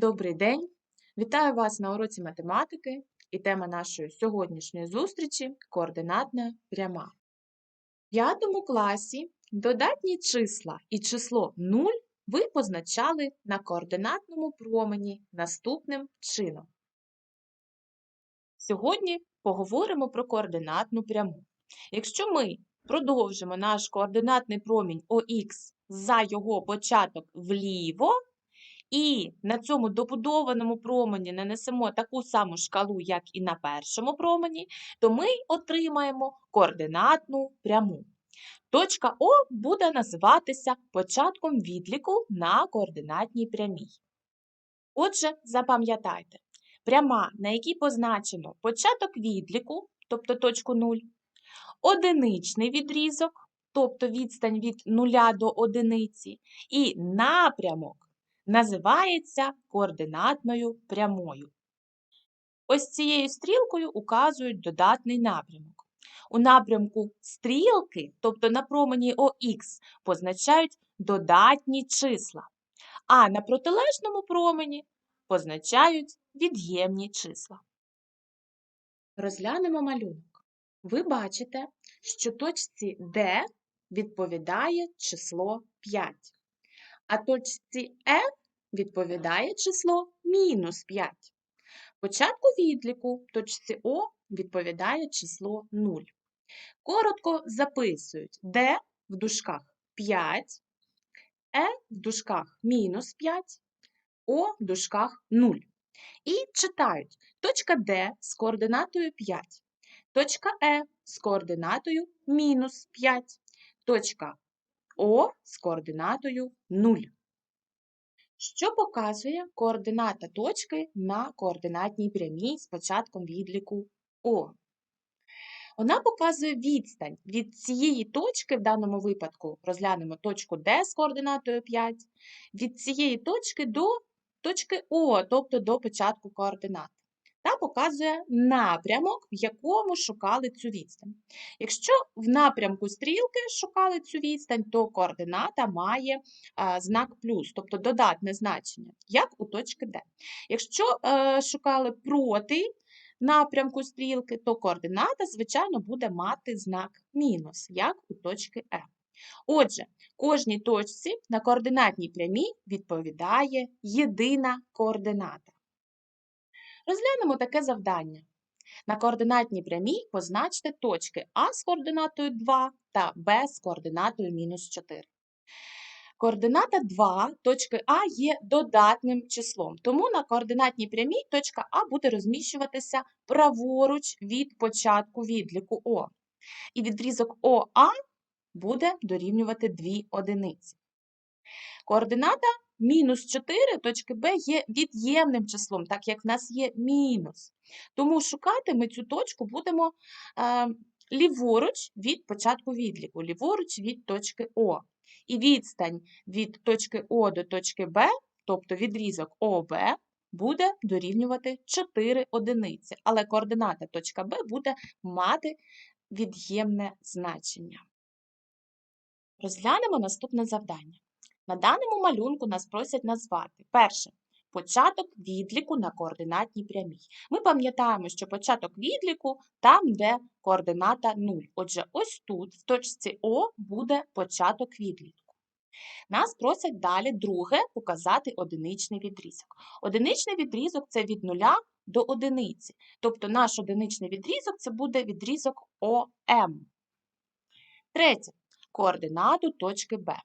Добрий день! Вітаю вас на уроці математики і тема нашої сьогоднішньої зустрічі координатна пряма. В п'ятому класі додатні числа і число 0 ви позначали на координатному промені наступним чином. Сьогодні поговоримо про координатну пряму. Якщо ми продовжимо наш координатний промінь ОХ за його початок вліво, і на цьому добудованому промені нанесемо таку саму шкалу, як і на першому промені, то ми отримаємо координатну пряму. Точка О буде називатися початком відліку на координатній прямій. Отже, запам'ятайте, пряма, на якій позначено початок відліку, тобто точку 0, одиничний відрізок, тобто відстань від 0 до одиниці, і напрямок називається координатною прямою. Ось цією стрілкою указують додатний напрямок. У напрямку стрілки, тобто на промені ОХ, позначають додатні числа, а на протилежному промені позначають від'ємні числа. Розглянемо малюнок. Ви бачите, що точці D відповідає число 5, а точці E відповідає число мінус 5. Початку відліку точці О відповідає число 0. Коротко записують D в дужках 5, Е в дужках мінус 5, О в дужках 0. І читають точка D з координатою 5, точка Е з координатою мінус 5, точка О з координатою 0. Що показує координата точки на координатній прямій з початком відліку О? Вона показує відстань від цієї точки, в даному випадку розглянемо точку D з координатою 5, від цієї точки до точки О, тобто до початку координат та показує напрямок, в якому шукали цю відстань. Якщо в напрямку стрілки шукали цю відстань, то координата має а, знак плюс, тобто додатне значення, як у точки D. Якщо е, шукали проти напрямку стрілки, то координата, звичайно, буде мати знак мінус, як у точки Е. Отже, кожній точці на координатній прямій відповідає єдина координата. Розглянемо таке завдання. На координатній прямій позначте точки А з координатою 2 та Б з координатою мінус 4. Координата 2 точки А є додатним числом, тому на координатній прямій точка А буде розміщуватися праворуч від початку відліку О. І відрізок ОА буде дорівнювати 2 одиниці. Координата мінус 4 точки Б є від'ємним числом, так як в нас є мінус. Тому шукати ми цю точку будемо е, ліворуч від початку відліку, ліворуч від точки О. І відстань від точки О до точки Б, тобто відрізок ОБ, буде дорівнювати 4 одиниці, але координата точка Б буде мати від'ємне значення. Розглянемо наступне завдання. На даному малюнку нас просять назвати перше початок відліку на координатній прямій. Ми пам'ятаємо, що початок відліку там, де координата 0. Отже, ось тут, в точці О, буде початок відліку. Нас просять далі друге показати одиничний відрізок. Одиничний відрізок це від 0 до одиниці. Тобто наш одиничний відрізок це буде відрізок ОМ. Третє координату точки Б.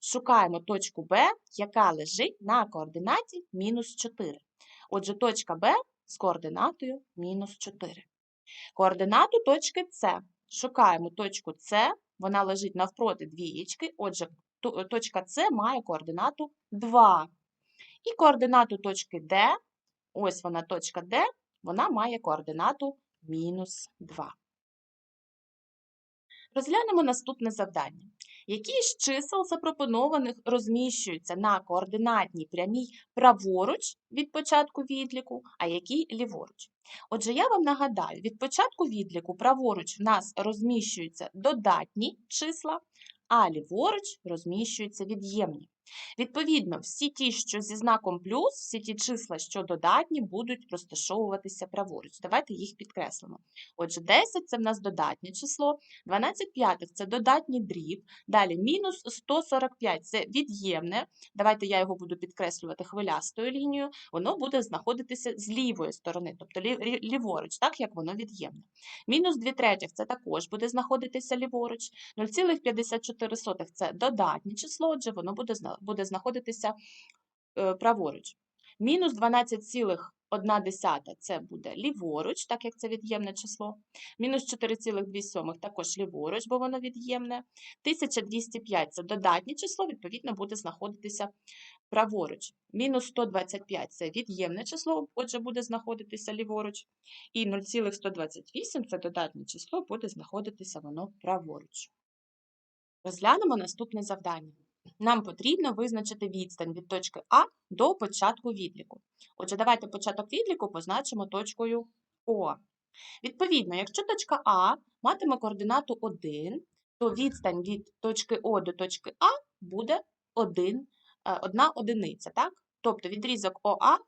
Шукаємо точку Б, яка лежить на координаті мінус 4. Отже, точка Б з координатою мінус 4. Координату точки С. Шукаємо точку С, вона лежить навпроти двієчки, отже, точка С має координату 2. І координату точки Д, ось вона точка Д, вона має координату мінус 2. Розглянемо наступне завдання. Які з чисел запропонованих розміщуються на координатній прямій праворуч від початку відліку, а які ліворуч? Отже, я вам нагадаю, від початку відліку праворуч в нас розміщуються додатні числа, а ліворуч розміщуються від'ємні. Відповідно, всі ті, що зі знаком плюс, всі ті числа, що додатні, будуть розташовуватися праворуч. Давайте їх підкреслимо. Отже, 10 – це в нас додатнє число, 12 п'ятих – це додатній дріб, далі мінус 145 – це від'ємне. Давайте я його буду підкреслювати хвилястою лінією, воно буде знаходитися з лівої сторони, тобто лі- лі- ліворуч, так як воно від'ємне. Мінус 2 третіх – це також буде знаходитися ліворуч, 0,54 – це додатнє число, отже, воно буде, буде знаходитися е, праворуч. Мінус 12,1 – це буде ліворуч, так як це від'ємне число. Мінус 4,2 також ліворуч, бо воно від'ємне. 1205 – це додатнє число, відповідно, буде знаходитися праворуч. Мінус 125 – це від'ємне число, отже, буде знаходитися ліворуч. І 0,128 – це додатнє число, буде знаходитися воно праворуч. Розглянемо наступне завдання. Нам потрібно визначити відстань від точки А до початку відліку. Отже, давайте початок відліку позначимо точкою О. Відповідно, якщо точка А матиме координату 1, то відстань від точки О до точки А буде 1, е, одна одиниця. Так? Тобто відрізок ОА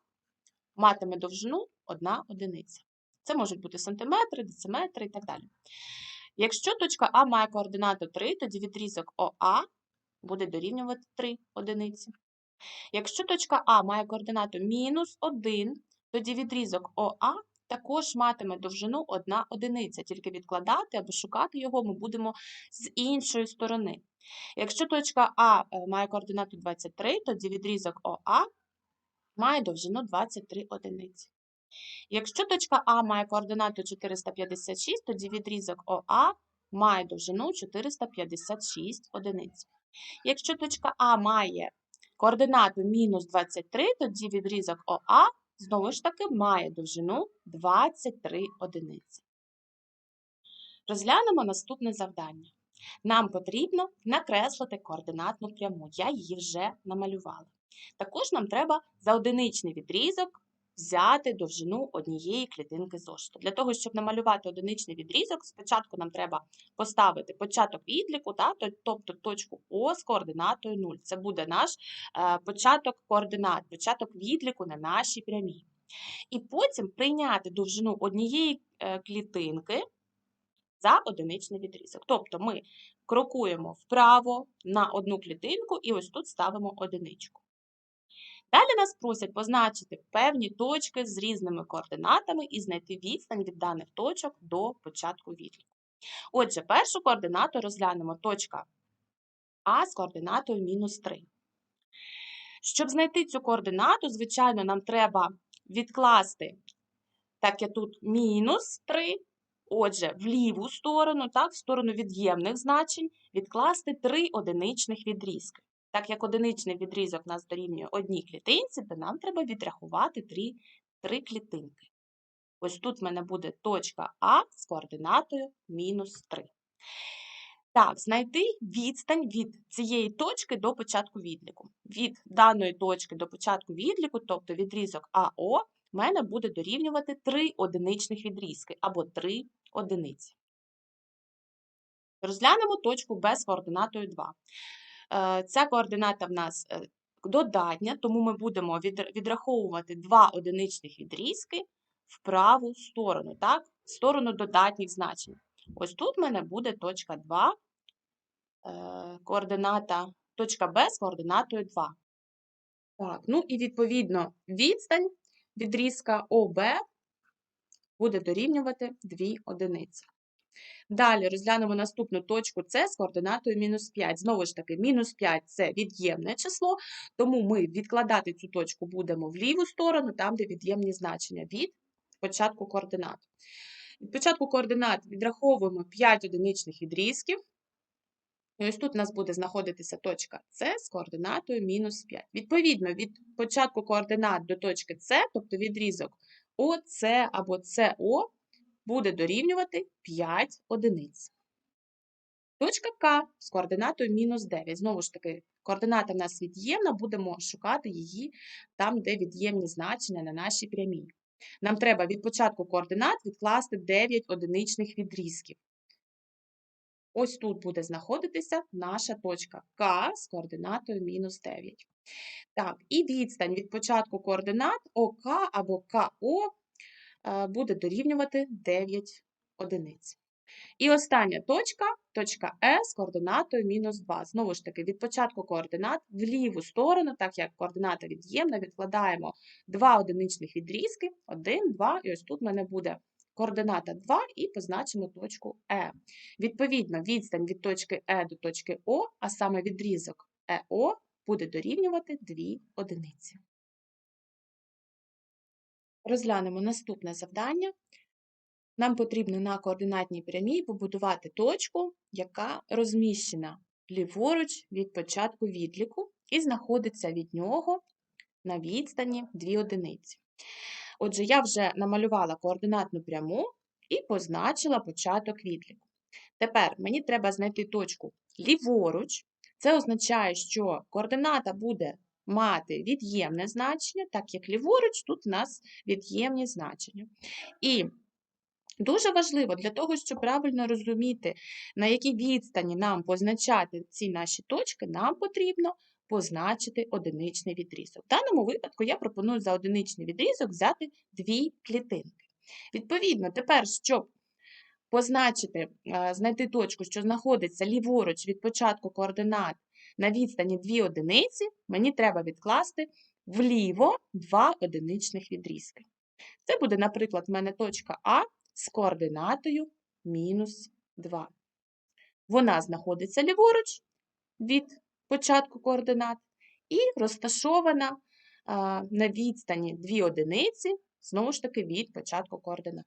матиме довжину 1 одиниця. Це можуть бути сантиметри, дециметри і так далі. Якщо точка А має координату 3, тоді відрізок ОА буде дорівнювати 3 одиниці. Якщо точка А має координату мінус 1, тоді відрізок ОА також матиме довжину 1 одиниця, тільки відкладати або шукати його ми будемо з іншої сторони. Якщо точка А е, має координату 23, тоді відрізок ОА має довжину 23 одиниці. Якщо точка А має координату 456, тоді відрізок ОА має довжину 456 одиниць. Якщо точка А має координату мінус 23, тоді відрізок ОА знову ж таки має довжину 23 одиниці. Розглянемо наступне завдання. Нам потрібно накреслити координатну пряму. Я її вже намалювала. Також нам треба за одиничний відрізок взяти довжину однієї клітинки зошиту. Для того, щоб намалювати одиничний відрізок, спочатку нам треба поставити початок відліку, та, тобто точку О з координатою 0. Це буде наш е, початок координат, початок відліку на нашій прямій. І потім прийняти довжину однієї е, клітинки за одиничний відрізок. Тобто ми крокуємо вправо на одну клітинку і ось тут ставимо одиничку. Далі нас просять позначити певні точки з різними координатами і знайти відстань від даних точок до початку відліку. Отже, першу координату розглянемо точка А з координатою мінус 3. Щоб знайти цю координату, звичайно, нам треба відкласти, так як тут мінус 3, отже, в ліву сторону, так, в сторону від'ємних значень, відкласти 3 одиничних відрізки. Так як одиничний відрізок нас дорівнює одній клітинці, то нам треба відрахувати 3, 3 клітинки. Ось тут в мене буде точка А з координатою мінус 3. Так, знайти відстань від цієї точки до початку відліку. Від даної точки до початку відліку, тобто відрізок АО, в мене буде дорівнювати 3 одиничних відрізки або 3 одиниці. Розглянемо точку Б з координатою 2. Е, Ця координата в нас е, додатня, тому ми будемо відраховувати 2 одиничних відрізки в праву сторону, так? в сторону додатніх значень. Ось тут в мене буде точка 2, е, координата, точка Б з координатою 2. Так, ну і відповідно відстань відрізка ОБ буде дорівнювати 2 одиниці. Далі розглянемо наступну точку С з координатою мінус 5. Знову ж таки, мінус 5 – це від'ємне число, тому ми відкладати цю точку будемо в ліву сторону, там, де від'ємні значення від початку координат. Від початку координат відраховуємо 5 одиничних відрізків. І ось тут у нас буде знаходитися точка С з координатою мінус 5. Відповідно, від початку координат до точки С, тобто відрізок ОС або СО, буде дорівнювати 5 одиниць. Точка К з координатою мінус 9. Знову ж таки, координата в нас від'ємна, будемо шукати її там, де від'ємні значення на нашій прямій. Нам треба від початку координат відкласти 9 одиничних відрізків. ось тут буде знаходитися наша точка К з координатою мінус 9. Так, і відстань від початку координат ОК або КО буде дорівнювати 9 одиниць. І остання точка, точка Е з координатою мінус 2. Знову ж таки, від початку координат в ліву сторону, так як координата від'ємна, відкладаємо два одиничних відрізки, 1, 2, і ось тут в мене буде координата 2 і позначимо точку Е. Відповідно, відстань від точки Е до точки О, а саме відрізок ЕО, буде дорівнювати 2 одиниці. Розглянемо наступне завдання. Нам потрібно на координатній прямій побудувати точку, яка розміщена ліворуч від початку відліку і знаходиться від нього на відстані 2 одиниці. Отже, я вже намалювала координатну пряму і позначила початок відліку. Тепер мені треба знайти точку ліворуч. Це означає, що координата буде мати від'ємне значення, так як ліворуч тут у нас від'ємні значення. І Дуже важливо для того, щоб правильно розуміти, на якій відстані нам позначати ці наші точки, нам потрібно позначити одиничний відрізок. В даному випадку я пропоную за одиничний відрізок взяти дві клітинки. Відповідно, тепер, щоб позначити, е, знайти точку, що знаходиться ліворуч від початку координат на відстані 2 одиниці, мені треба відкласти вліво два одиничних відрізки. Це буде, наприклад, в мене точка А з координатою мінус 2. Вона знаходиться ліворуч від початку координат і розташована на відстані 2 одиниці, знову ж таки, від початку координат.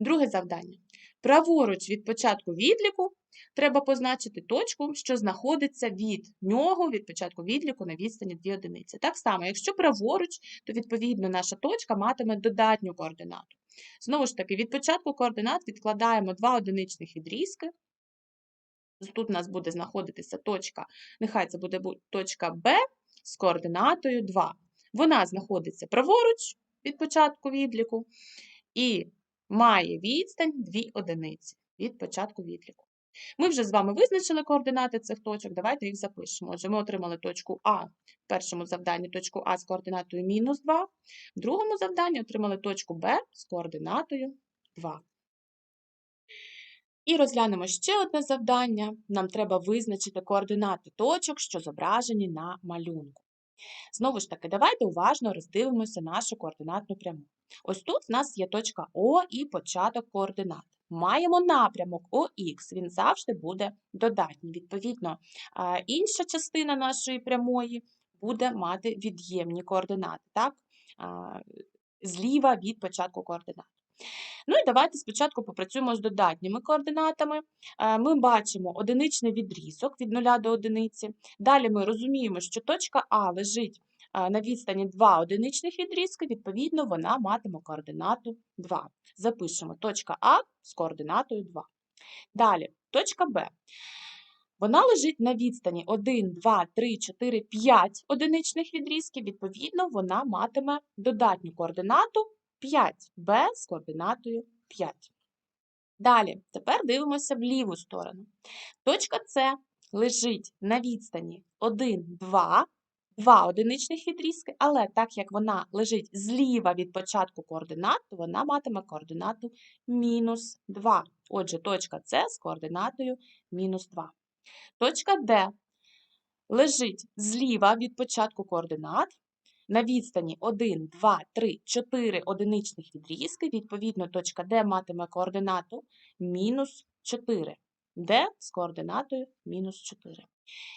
Друге завдання. Праворуч від початку відліку треба позначити точку, що знаходиться від нього, від початку відліку на відстані 2 одиниці. Так само, якщо праворуч, то відповідно наша точка матиме додатню координату. Знову ж таки, від початку координат відкладаємо два одиничних відрізки. Тут у нас буде знаходитися точка, нехай це буде точка Б з координатою 2. Вона знаходиться праворуч від початку відліку і має відстань 2 одиниці від початку відліку. Ми вже з вами визначили координати цих точок, давайте їх запишемо. Отже, ми отримали точку А в першому завданні точку А з координатою мінус 2, в другому завданні отримали точку Б з координатою 2. І розглянемо ще одне завдання. Нам треба визначити координати точок, що зображені на малюнку. Знову ж таки, давайте уважно роздивимося нашу координатну пряму. Ось тут в нас є точка О і початок координат. Маємо напрямок ОХ, він завжди буде додатній. Відповідно, інша частина нашої прямої буде мати від'ємні координати, так? зліва від початку координат. Ну і давайте спочатку попрацюємо з додатніми координатами. Ми бачимо одиничний відрізок від 0 до 1. Далі ми розуміємо, що точка А лежить на відстані 2 одиничних відрізки, відповідно, вона матиме координату 2. Запишемо точка А з координатою 2. Далі, точка Б. Вона лежить на відстані 1, 2, 3, 4, 5 одиничних відрізків, відповідно, вона матиме додатню координату 5 Б з координатою 5. Далі, тепер дивимося в ліву сторону. Точка С лежить на відстані 1, 2 два одиничних відрізки, але так як вона лежить зліва від початку координат, то вона матиме координату мінус 2. Отже, точка С з координатою мінус 2. Точка Д лежить зліва від початку координат. На відстані 1, 2, 3, 4 одиничних відрізки, відповідно, точка Д матиме координату мінус 4, Д з координатою мінус 4.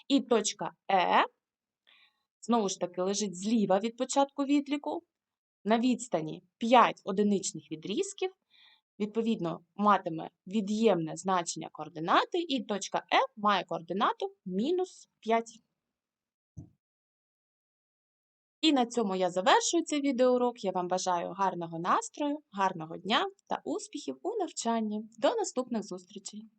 І точка Е знову ж таки, лежить зліва від початку відліку, на відстані 5 одиничних відрізків, відповідно, матиме від'ємне значення координати, і точка F має координату мінус 5. І на цьому я завершую цей відеоурок. Я вам бажаю гарного настрою, гарного дня та успіхів у навчанні. До наступних зустрічей!